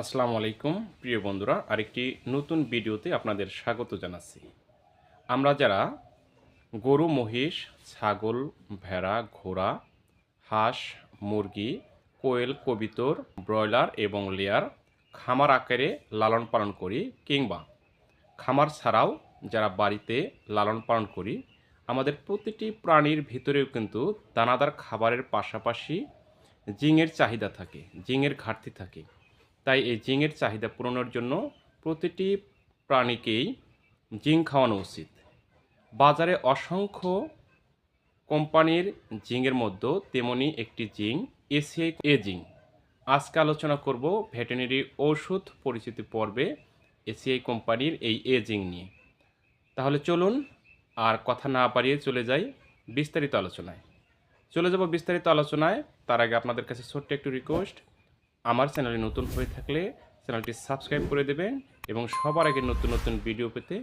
আসসালামু আলাইকুম, প্রিয় বন্ধুরা, আরেকটি নতুন ভিডিওতে আপনাদের স্বাগত জানাচ্ছি। আমরা যারা গরু, মহিষ, ছাগল, ভেড়া, ঘোড়া, হাঁস, মুরগি, কোয়েল, কবিতর, ব্রয়লার এবং লেয়ার খামার আকারে লালন পালন করি কিংবা খামার ছাড়াও যারা বাড়িতে লালন পালন করি, আমাদের প্রতিটি প্রাণীর ভিতরেও কিন্তু দানাদার খাবারের পাশাপাশি জিঙের চাহিদা থাকে জিঙের ঘাটতি থাকে। তাই এই জিঙের চাহিদা পূরণের জন্য প্রতিটি প্রাণীকেই জিং খাওয়ানো উচিত। বাজারে অসংখ্য কোম্পানির জিঙের মধ্যে তেমনি একটি জিং, এসিআই এ জিং। আজকে আলোচনা করব ভেটেরিনারি ঔষধ পরিচিতি পর্বে এসিআই কোম্পানির এই এ জিং নিয়ে। তাহলে চলুন আর কথা না পারিয়ে চলে যাই বিস্তারিত আলোচনায়। চলে যাব বিস্তারিত আলোচনায়। তার আগে আপনাদের কাছে ছোট্ট একটু রিকোয়েস্ট আমার চ্যানেলে নতুন হয়ে থাকলে চ্যানেলটি সাবস্ক্রাইব করে দেবেন এবং সবার আগে নতুন নতুন ভিডিও পেতে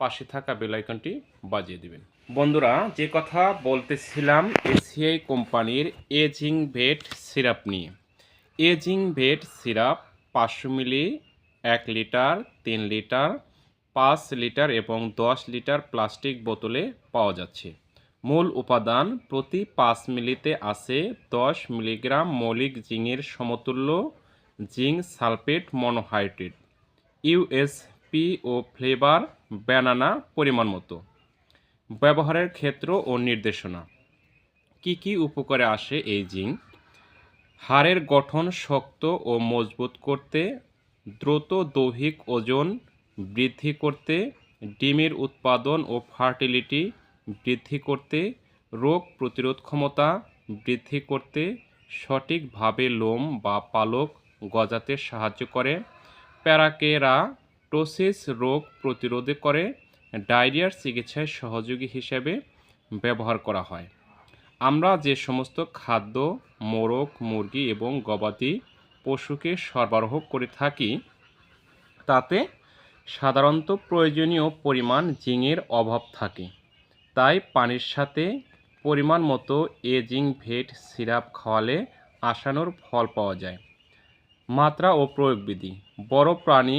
পাশে থাকা বেল আইকনটি বাজিয়ে দেবেন। বন্ধুরা, যে কথা বলতেছিলাম, এসিআই কোম্পানির এজিং ভেট সিরাপ নিয়ে। এজিং ভেট সিরাপ পাঁচশো মিলি, এক লিটার, তিন লিটার, পাঁচ লিটার এবং দশ লিটার প্লাস্টিক বোতলে পাওয়া যাচ্ছে। মূল উপাদান প্রতি পাঁচ মিলিতে আছে দশ মিলিগ্রাম মৌলিক জিংয়ের সমতুল্য জিঙ্ক সালফেট মনোহাইড্রেট ইউএসপি ও ফ্লেভার ব্যানানা পরিমাণ মতো। ব্যবহারের ক্ষেত্র ও নির্দেশনা। কি কি উপকারে আসে এই জিঙ্ক হাড়ের গঠন শক্ত ও মজবুত করতে, দ্রুত দৈহিক ওজন বৃদ্ধি করতে, ডিমের উৎপাদন ও ফার্টিলিটি বৃদ্ধি করতে, রোগ প্রতিরোধ ক্ষমতা বৃদ্ধি করতে, সঠিকভাবে লোম বা পালক গজাতে সাহায্য করে, প্যারাকেরা টোসিস রোগ প্রতিরোধে করে, ডায়রিয়ার চিকিৎসায় সহযোগী হিসেবে ব্যবহার করা হয়। আমরা যে সমস্ত খাদ্য, মোরগ, মুরগি এবং গবাদি পশুকে সরবরাহ করে থাকি, তাতে সাধারণত প্রয়োজনীয় পরিমাণ জিঙের অভাব থাকে। তাই পানির সাথে পরিমাণ মতো এজিং ভেট সিরাপ খাওয়ালে আসানোর ফল পাওয়া যায়। মাত্রা ও প্রয়োগবিধি। বড় প্রাণী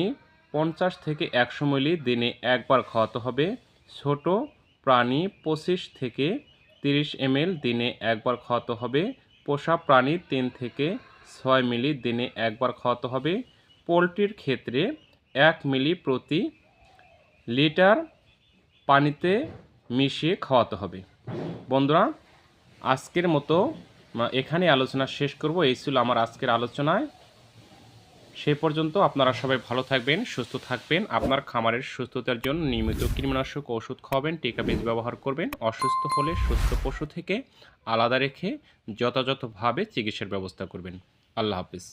পঞ্চাশ থেকে একশো মিলি দিনে একবার খাওয়াতে হবে। ছোট প্রাণী পঁচিশ থেকে তিরিশ এমএল দিনে একবার খাওয়াতে হবে। পোষা প্রাণী তিন থেকে ছয় মিলি দিনে একবার খাওয়াতে হবে। পোলট্রির ক্ষেত্রে এক মিলি প্রতি লিটার পানিতে মিশিয়ে খাওয়াতে হবে। বন্ধুরা, আজকের মতো এখানে আলোচনা শেষ করব। এই ছিল আমার আজকের আলোচনায়। সে পর্যন্ত আপনারা সবাই ভালো থাকবেন, সুস্থ থাকবেন। আপনার খামারের সুস্থতার জন্য নিয়মিত কীটনাশক ওষুধ খাওয়াবেন, টিকা বীজ ব্যবহার করবেন। অসুস্থ হলে সুস্থ পশু থেকে আলাদা রেখে যথাযথভাবে চিকিৎসার ব্যবস্থা করবেন। আল্লাহ হাফিজ।